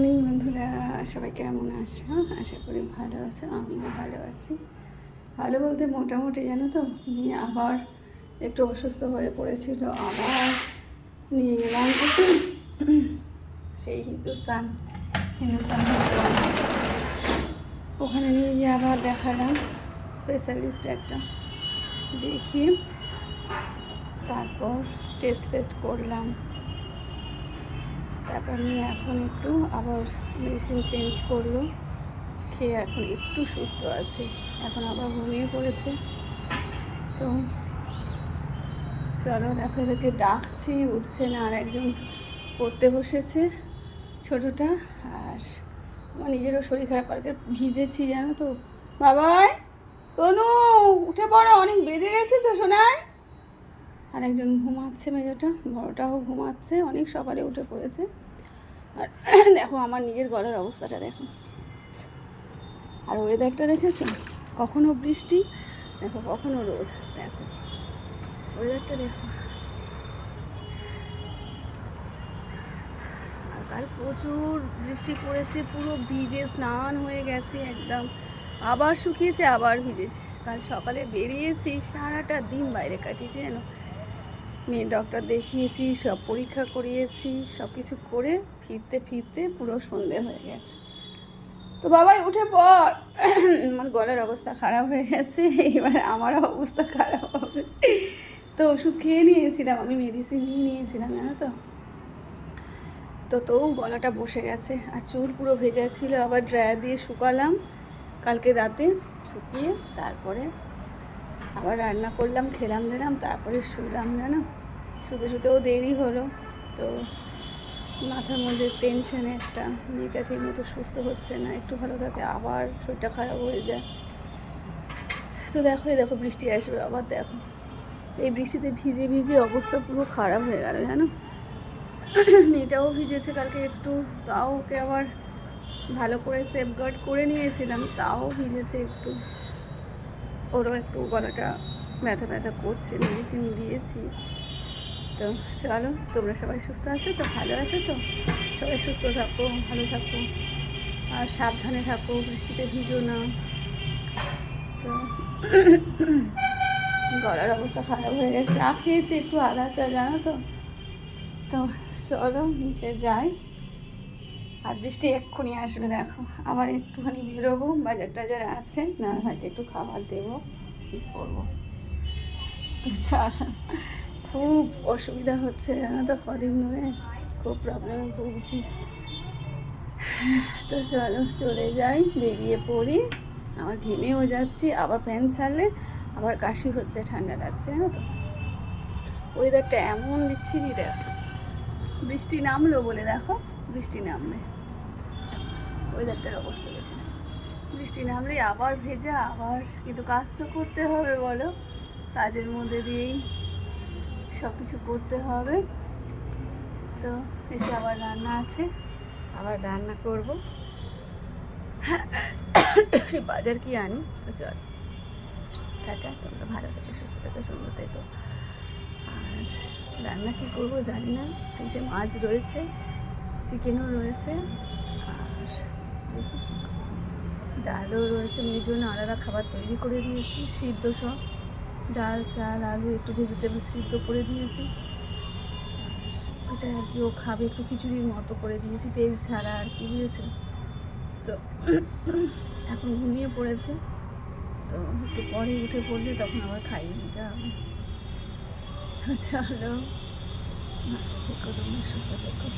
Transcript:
Morning বন্ধুরা, সবাই কেমন আছো? আশা করি ভালো আছো, আমিও ভালো আছি। ভালো বলতে মোটামুটি জানো তো নিয়ে আবার একটু অসুস্থ হয়ে পড়েছিল, আবার নিয়ে গেলাম সেই হিন্দুস্তান হিন্দুস্তান ওখানে নিয়ে গিয়ে আবার দেখালাম স্পেশালিস্ট একটা। দেখিয়ে তারপর টেস্ট ফেস্ট করলাম। তারপর নিয়ে এখন একটু আবার মেডিসিন চেঞ্জ করল, খেয়ে এখন একটু সুস্থ আছে। এখন আবার ঘুমিয়ে পড়েছে। তো চলো দেখো, এদেরকে ডাকছি, উঠছে না, আর একজন পড়তে বসেছে ছোটোটা। আর আমার নিজেরও শরীর খারাপ কালকে ভিজেছি জানো তো। বাবাই, তনু, উঠে পড়ো, অনেক বেজে গেছে তো শোনায় আর একজন ঘুমাচ্ছে মেজোটা, বড়টাও ঘুমাচ্ছে, অনেক সকালে উঠে পড়েছে। আর দেখো আমার নিজের গলার অবস্থাটা দেখো। আর ওয়েদারটা দেখেছ? কখনো বৃষ্টি, দেখো কখনো রোদ, দেখো। ওয়েদারটা দেখো। আর প্রচুর বৃষ্টি পড়েছে, পুরো ভিজে স্নান হয়ে গেছে একদম। আবার শুকিয়েছে, আবার ভিজেছে। কাল সকালে বেরিয়েছি, সারাটা দিন বাইরে কাটিয়েছি, জানো? মেয়ে ডক্টর দেখিয়েছি, সব পরীক্ষা করিয়েছি সব কিছু করে ফিরতে ফিরতে পুরো সন্ধে হয়ে গেছে। তো বাবাই, উঠে পর আমার গলার অবস্থা খারাপ হয়ে গেছে, এবার আমার অবস্থা খারাপ হবে। তো ওষুধ খেয়ে নিয়েছিলাম, আমি মেডিসিন নিয়ে নিয়েছিলাম, জানো তো? তো তো গলাটা বসে গেছে, আর চুল পুরো ভেজা ছিল, আবার ড্রায়ার দিয়ে শুকালাম। কালকে রাতে শুকিয়ে তারপরে আবার রান্না করলাম, খেলাম, দিলাম, তারপরে শুলাম, জানো? শুতে শুতেও দেরি হলো। তো মাথার মধ্যে টেনশন একটা মেয়েটা ঠিক মতো সুস্থ হচ্ছে না, একটু ভালো থাকে আবার শরীরটা খারাপ হয়ে যায়। তো দেখো, এই দেখো বৃষ্টি আসবে, আবার দেখো। এই বৃষ্টিতে ভিজে ভিজে অবস্থা পুরো খারাপ হয়ে গেল, জানো? মেয়েটাও ভিজেছে, কালকে একটু, তাও ওকে আবার ভালো করে সেফগার্ড করে নিয়েছিলাম, তাও ভিজেছে একটু। ওরও একটু গলাটা ব্যথা ব্যথা করছে মেডিসিন দিয়েছি। তো চলো, তোমরা সবাই সুস্থ আছো তো? ভালো আছো তো? সবাই সুস্থ থাকো, ভালো থাকো। আর সাবধানে থাকো, বৃষ্টিতে ভিজো না। তো গলার অবস্থা খারাপ হয়ে গেছে। চা খেয়েছি, একটু আদা চা, জানো তো? তো চলো, নিচে যাই। আর বৃষ্টি এক্ষুনি আসবে, দেখো। আবার একটুখানি বেরোবো, বাজার টাজার আছে। না হয়তো একটু খাবার দেবো, কী করব? তো চলো। খুব অসুবিধা হচ্ছে জানো তো কদিন ধরে খুব প্রবলেমে ভুগছি। তো চলো, চলে যাই, বেরিয়ে পড়ি। আমার ঘেমেও যাচ্ছি, আবার ফ্যান ছাড়লে, আবার কাশি হচ্ছে, ঠান্ডা লাগছে, জানো তো? ওয়েদারটা এমন বিচ্ছিরি, দেখ। বৃষ্টি নামলো বলে দেখো, বৃষ্টি নামবে। ওয়েদারটার অবস্থা দেখে। বৃষ্টি নামলে আবার ভেজা, আবার কিন্তু কাজ তো করতে হবে, বলো। কাজের মধ্যে দিয়েই সব কিছু করতে হবে। তো এসে আবার রান্না আছে। আবার রান্না করব। বাজার কি আনি? তো চল। টাটা, তোমরা ভালো থেকো, সুস্থ থেকো, সুন্দর থেকো। আর রান্না কী করব জানি না। ফ্রিজে মাছ রয়েছে, চিকেনও রয়েছে, আর ডালও রয়েছে মেয়ের জন্য আলাদা খাবার তৈরি করে দিয়েছি, সিদ্ধ সব। ডাল, চাল, আলু একটু ভেজিটেবল সিদ্ধ করে দিয়েছি। ওটা আর কি ও খাবে, একটু খিচুড়ির মতো করে দিয়েছি, তেল ছাড়া আর কি বুঝেছে তো এখন ঘুমিয়ে পড়েছে। তো একটু পরে উঠে পড়লে তখন আবার খাইয়ে দিতে হবে। তো চলো, ভালো থেকো, তোমরা সুস্থ থেকো।